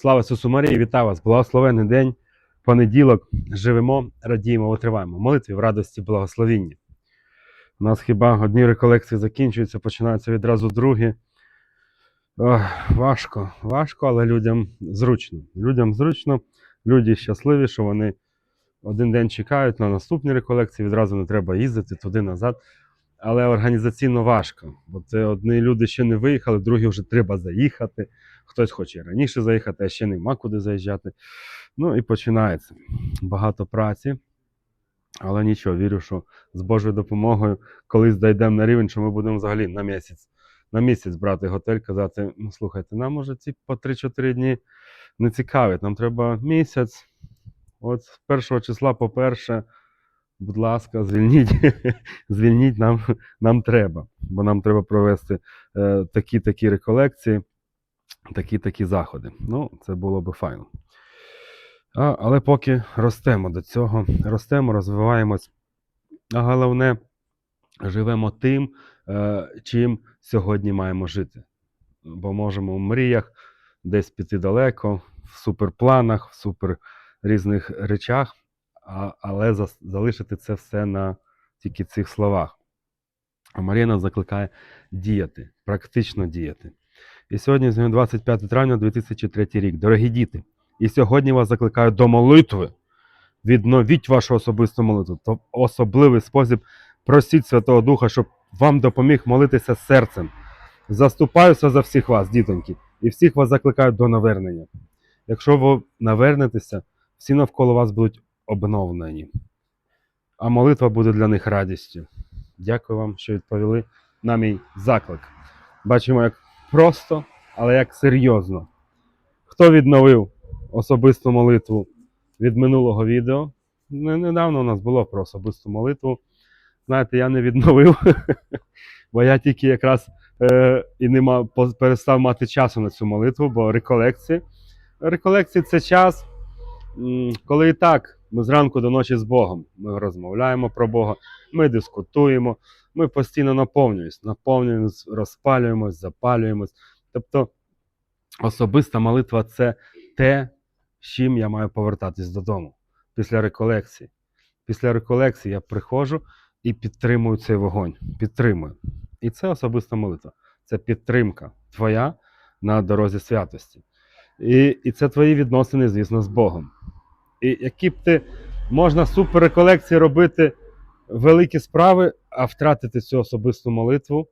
Слава Ісусу Марії, вітаю вас! Благословенний день, понеділок. Живемо, радіємо, витриваємо. Молитві в радості, благословінні. У нас хіба одні реколекції закінчуються, починаються відразу другі. Ох, важко, важко, але людям зручно. Людям зручно, люди щасливі, що вони один день чекають на наступні реколекції, відразу не треба їздити туди-назад. Але організаційно важко, бо це одні люди ще не виїхали, другі вже треба заїхати. Хтось хоче раніше заїхати, а ще нема куди заїжджати. Ну і починається. Багато праці. Але нічого, вірю, що з Божою допомогою колись дійдемо на рівень, що ми будемо взагалі на місяць. На місяць брати готель, казати: ну слухайте, нам може ці по 3-4 дні не цікавить. Нам треба місяць. От з першого числа, по перше, будь ласка, звільніть, звільніть нам, нам треба, бо нам треба провести е, такі-такі реколекції, такі-такі заходи. Ну, це було би файно. А, але поки ростемо до цього, ростемо, розвиваємось. А головне, живемо тим, е, чим сьогодні маємо жити. Бо можемо в мріях десь піти далеко, в суперпланах, в супер різних речах, а, але зас- залишити це все на тільки цих словах. А Марія нас закликає діяти, практично діяти. І сьогодні 25 травня 2003 рік. Дорогі діти, і сьогодні вас закликаю до молитви. Відновіть вашу особисту молитву. То особливий спосіб просіть Святого Духа, щоб вам допоміг молитися серцем. Заступаюся за всіх вас, дітоньки, і всіх вас закликаю до навернення. Якщо ви навернетеся, всі навколо вас будуть обновлені, а молитва буде для них радістю. Дякую вам, що відповіли на мій заклик. Бачимо, як просто, але як серйозно. Хто відновив особисту молитву від минулого відео? Недавно у нас було про особисту молитву. Знаєте, я не відновив, бо я тільки якраз е, і не мав, перестав мати часу на цю молитву, бо реколекції. Реколекції це час, коли і так ми зранку до ночі з Богом. Ми розмовляємо про Бога, ми дискутуємо, ми постійно наповнюємось, наповнюємось, розпалюємось, запалюємось. Тобто особиста молитва це те, з чим я маю повертатись додому після реколекції. Після реколекції я приходжу і підтримую цей вогонь. Підтримую. І це особиста молитва. Це підтримка твоя на дорозі святості. І, і це твої відносини, звісно, з Богом. І які б ти можна супер реколекції робити великі справи, а втратити цю особисту молитву,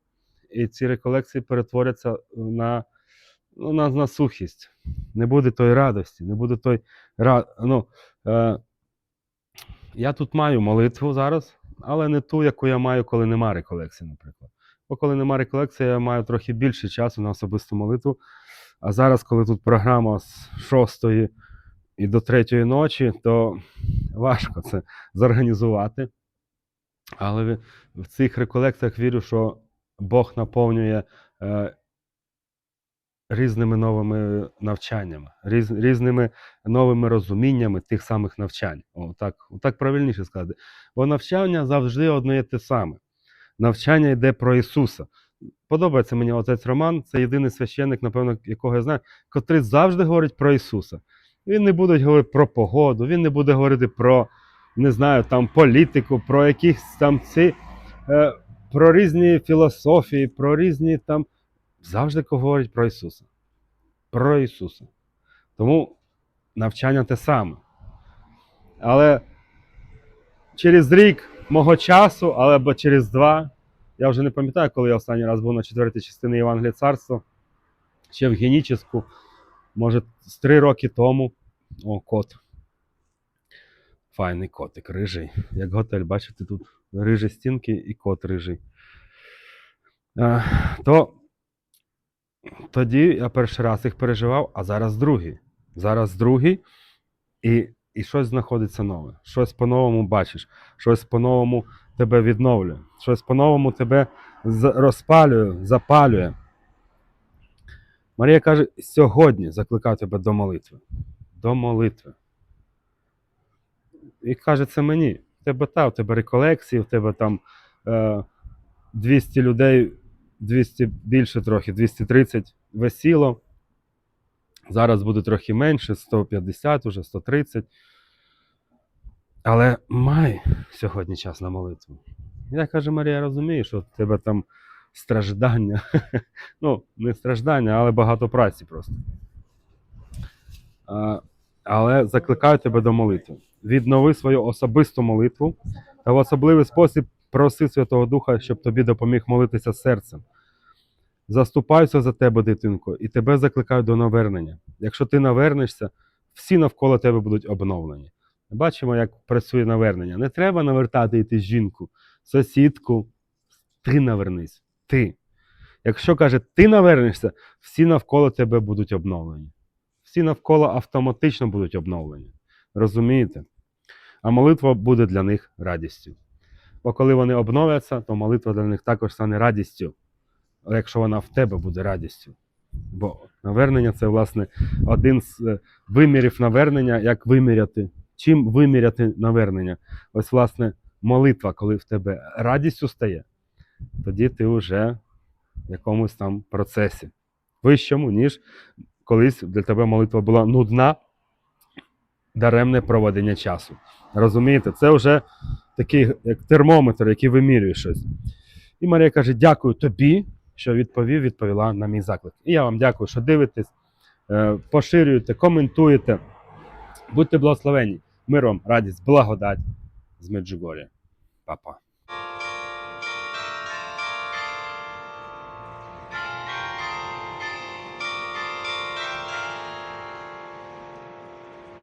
і ці реколекції перетворяться на, ну, на, на сухість. Не буде тої радості, не буде той ну, е... Я тут маю молитву зараз, але не ту, яку я маю, коли нема реколекції, наприклад. Бо коли нема реколекції, я маю трохи більше часу на особисту молитву. А зараз, коли тут програма з 6 і до 3 ночі, то важко це зорганізувати. Але в цих реколекціях вірю, що Бог наповнює е, різними новими навчаннями, різ, різними новими розуміннями тих самих навчань. О, так, так правильніше сказати. Бо навчання завжди одне і те саме. Навчання йде про Ісуса. Подобається мені отець Роман, це єдиний священник, напевно, якого я знаю, котрий завжди говорить про Ісуса. Він не буде говорити про погоду, він не буде говорити про, не знаю, там політику, про якісь там ці, е, про різні філософії, про різні там. Завжди говорить про Ісуса. Про Ісуса. Тому навчання те саме. Але через рік мого часу, або через два, я вже не пам'ятаю, коли я останній раз був на четвертій частині Євангелія Царства, ще в Геніческу, може, з три роки тому. О, кот. Файний котик, рижий. Як готель, бачите, тут рижі стінки і кот рижий. А, то тоді я перший раз їх переживав, а зараз другий. Зараз другий, і, і щось знаходиться нове. Щось по-новому бачиш, щось по-новому тебе відновлює, щось по-новому тебе розпалює, запалює. Марія каже: сьогодні закликаю тебе до молитви. До молитви. І каже це мені. В тебе та, в тебе реколекції, в тебе там е, 200 людей, 200 більше трохи, 230 весіло. Зараз буде трохи менше, 150, уже 130. Але май сьогодні час на молитву. Я каже, Марія, розумію, що в тебе там страждання. ну, не страждання, але багато праці просто. Але закликаю тебе до молитви. Віднови свою особисту молитву та в особливий спосіб проси Святого Духа, щоб тобі допоміг молитися серцем. Заступаюся за тебе, дитинко, і тебе закликаю до навернення. Якщо ти навернешся, всі навколо тебе будуть обновлені. Бачимо, як працює навернення. Не треба навертати йти жінку, сусідку. Ти навернись. Ти. Якщо каже, ти навернешся, всі навколо тебе будуть обновлені. Всі навколо автоматично будуть обновлені. Розумієте? А молитва буде для них радістю. Бо коли вони обновляться, то молитва для них також стане радістю. Якщо вона в тебе буде радістю. Бо навернення це, власне, один з е, вимірів навернення, як виміряти. Чим виміряти навернення? Ось, власне, молитва, коли в тебе радістю стає, тоді ти вже в якомусь там процесі. Вищому, ніж колись для тебе молитва була нудна, даремне проведення часу. Розумієте, це вже такий як термометр, який вимірює щось. І Марія каже: Дякую тобі, що відповів, відповіла на мій заклик. І я вам дякую, що дивитесь, е, поширюєте, коментуєте. Будьте благословені. Мир вам, радість, благодать з Меджугоря. Па-па.